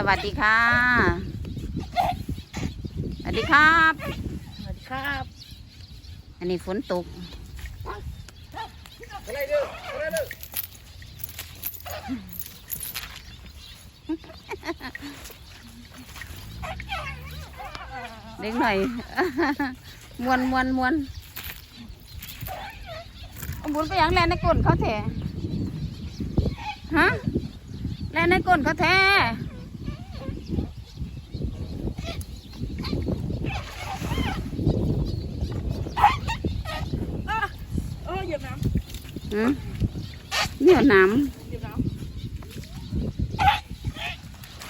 สวัสดีค่ะ สวัสดีครับ สวัสดีครับ อันนี้ฝนตกอะไรเด้ออะไรเด้อเด็กหน่อยมวนมวนมวนเอาบุญไปหยังแลนในก้นเขาแท้ฮะแลนในก้นเขาแท้ เออเหยียบน้ หืม เนี่ยน้ำเหยียบน้ำ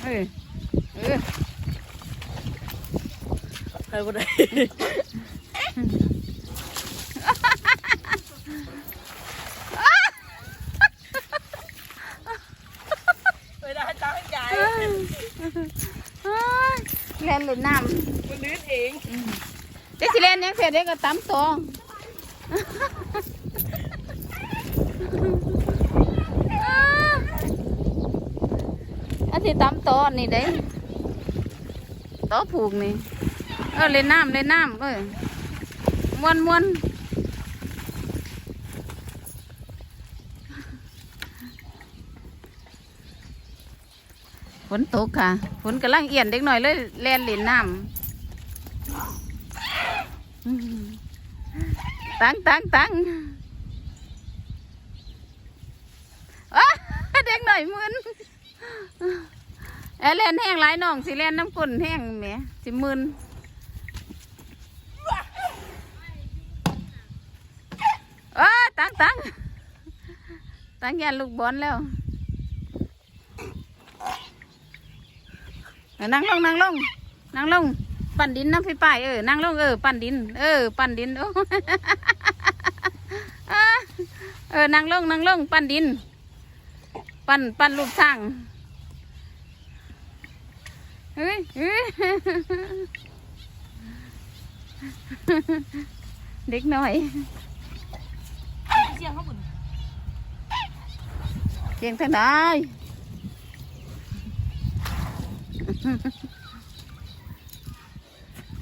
เออเออำใครบ่ได้เวลาตั้งใจเอ้ยเอ้ยแลนหรือน้ำมันลื่นเองเด็กสิเล่นยังเสียเด็กก็ตำตัว อันที่ตำตัวนี่เด้ตัวผูกนี่ เออเล่นน้ำเล่นน้ำเออมวนมวนฝนตกค่ะฝนกำลังเอียนเด็กหน่อยเลยเล่นเล่นน้ำตังตังตังอ๊ะ เด็กหน่อยมึนแอเลนแห้งหลายน้องสิเลนน้ำกุ่นแห้งแหมสิมึนเอ้ยตังตังตังยันลูกบอลแล้วเอานั่งลงนั่งลงนั่งลงปั่นดินน้ำพี่ป้ายเออนั่งลงเออปั่นดิน เออปั่นดินโอ้อะเออนั่งลงนั่งลงปั่นดิน ปั่นปั่นลูกช่างเฮ้ยเฮ้ยเด็กหน่อยเสียงเขาบุญเพียงเท่าไหน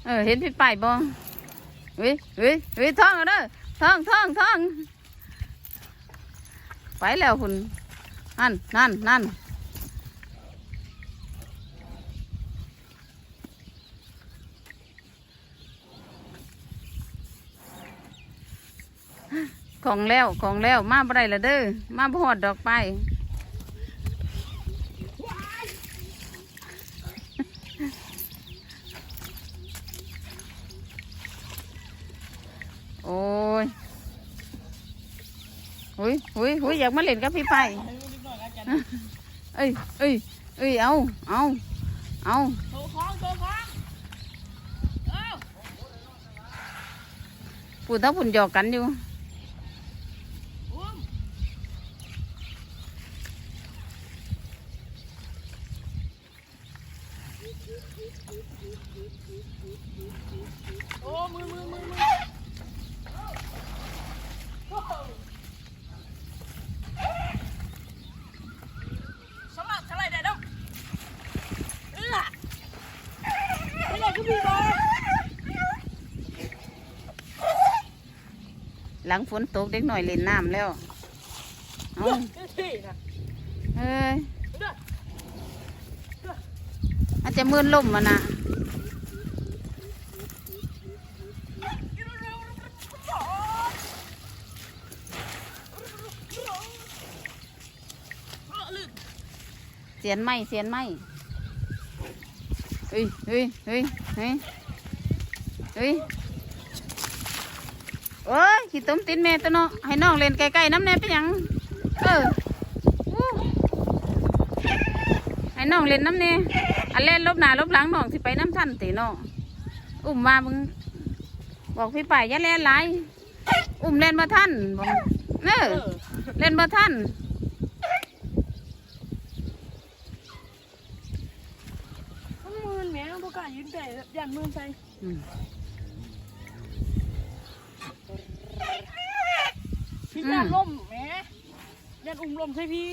เออเห็นพี่ป้ายบ่เฮ้ยเฮ้ยเฮ้ยท่องเอาเด้อท่องท่องท่องไปแล้วคุณ นั่นนั่นนั่นของแล้วของแล้วมาบ่ได้ละเด้อมาบ่ฮอดดอกไปโอ้ยหุยหุยหุยอยากมาเล่นกับพี่ไป เอ้ยเอ้ยเอ้ยเอาเอาเอาโตคล้องโตคล้องเอ้าพูดเท่าพุ่นหยอกกันอยู่ อุ้มโอ้มือมือมือมือโอ้โหสลัดสลัดได้ดอกเอื้อไม่ได้ก็มีบอล หลังฝนตกเด็กหน่อยเล่นน้ำแล้วเอาเฮ้ยอาจจะมืนล่มมานะเสียนไหมเสียนไหมเฮ้ยเฮ้ยเฮ้ยเฮ้ยเฮ้ย โอ้ยขี้ต้มตินแม่ตัวเนาะให้น้องเล่นใกล้ๆน้ำแน่ไปนหยังเออให้น้องเล่นน้ำเนี่ยอันเล่นลบหนาลบหลังน้องสิไปน้ำท่านตีน้องอุ้มมามึงบอกพี่ป่ายอย่าเล่นหลายอุ้มเล่นมาท่านบอกเออเล่นมาท่านมันมือแม่พวกกล้ายืนใจยันมือใส่ พี่ยันล่มแม่ยันอุ้มลมใส่พี่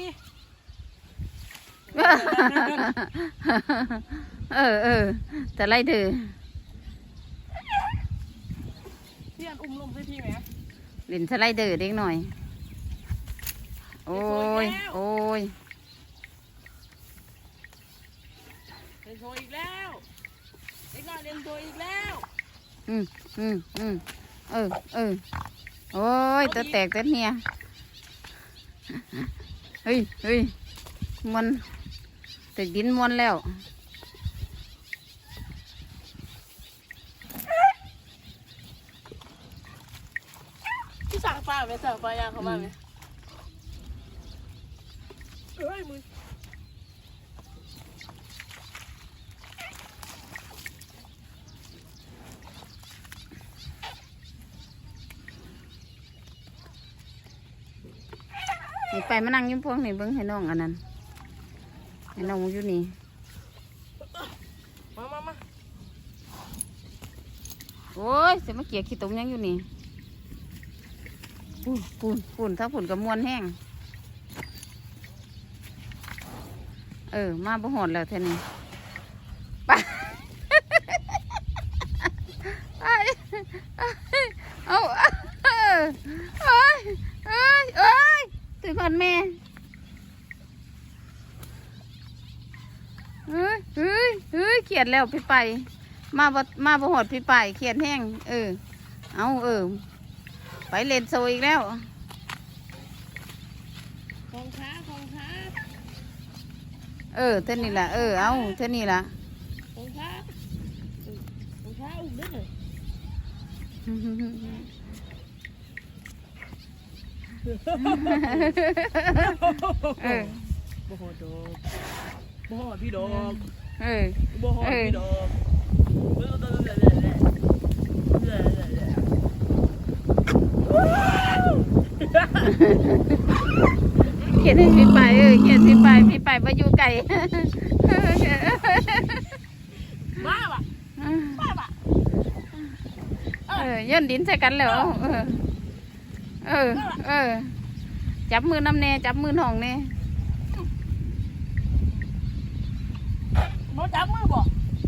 เออเออแต่ไรเดือพี่อันอุ้มลมให้พี่ไหมลินสไลเดอร์เด็กหน่อย โอ้ย โอ้ยเล่นโชว์อีกแล้วเด็กน้อยเล่นโชว์อีกแล้ว อืมอืมอืม เออเออโอ้ยตัวแตกตัวเนียเฮ้ยเฮ้ยมันตึกดินมวนแล้วพี่สั่งปลาไหมสั่งปลายางเข้ามาไหมเอ้ยมือ นี่ ไปมานั่งอยิ้มพวงนี่เบิ้งให้น้องอันนั้นให้น้องอยู่นี่มามามาโอ้ยเสียมาเกียขี้ตุ่มยังอยู่นี่ปูนปูนปูนถ้าปูนกับมวนแห้งเออมาบ่หอดแล้วเท่านี้ไป ไอ้เอาเอ้ยเอ้ยเอ้ยเอ้ยตื่น ก่อนแม่เฮ้ยเฮ้ยเฮ้ยเขียดแล้วพี่ไป มาบ่มาบ่หอดพี่ไปเขียดแห้งเออ เอาเออ ไปเล่นโซอีกแล้วของค้าของค้าเออเท่านี้ละเออ เอาเท่านี้ละของค้าของค้าอุ้มได้เลย เออบ่หอดดอกบ่หอดพี่ดอกเออบ่หอดพี่ดอกเล่เล่เล่เล่เล่เล่เขียนให้พี่ไปเออเขียนพี่ไปพี่ไปมาอยู่ไก่มาว่ะมาว่ะเออย่นดินใส่กันแล้วเออ เออ เออ จับมือน้ำแน่ จับมือน้องแน่บ่จับมือบ่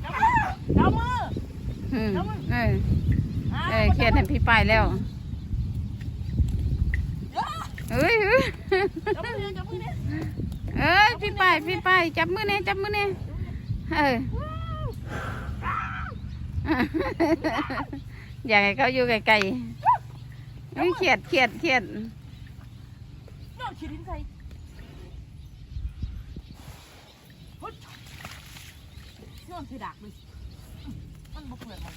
จับมือจับมืออืมจับมือเออ เออเขียนให้พี่ไปแล้วเอ้ยเอ้ยจับมือจับมือเนี่ยเอ้ยพี่ไปพี่ไปจับมือแน่จับมือแน่เอออยากให้เขาอยู่ไกลๆ เอ้ยเขียดเขียดเขียดน้องขีดินใส่ฮึดย้อนสิดักเลยมันบ่เปื่อนมัน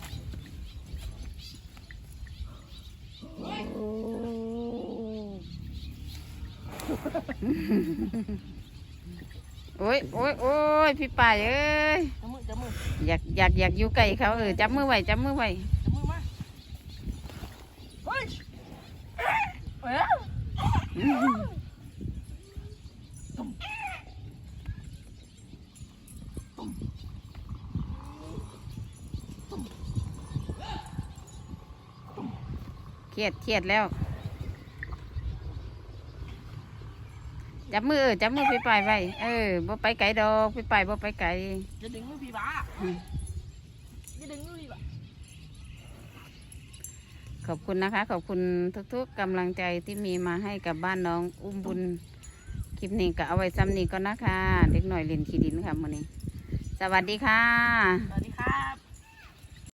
โอ้ยโอ้ยโอ้ยพี่ป่ายเอ้ย จับมือจับมืออยากอยากอยากอยู่ไกลเขาเออจับมือไว้จับมือไว้ จับมือมาเฮ้ย เอ้ยเครียดเครียดแล้ว จับมือเออจับมือพี่ป่ายไว้ เออบ่ไปไกลดอกพี่ป่ายบ่ไปไกลอย่าดึงมือพี่บ้าอืมอย่าดึงมือพี่บ้า ขอบคุณนะคะ ขอบคุณทุกๆกำลังใจที่มีมาให้กับบ้านน้องอุ้มบุญคลิปนี้ก็เอาไว้ซ้ำนี้ก็นะคะ เด็กหน่อยเรียนขีดินค่ะมื้อนี้ สวัสดีค่ะสวัสดีค่ะ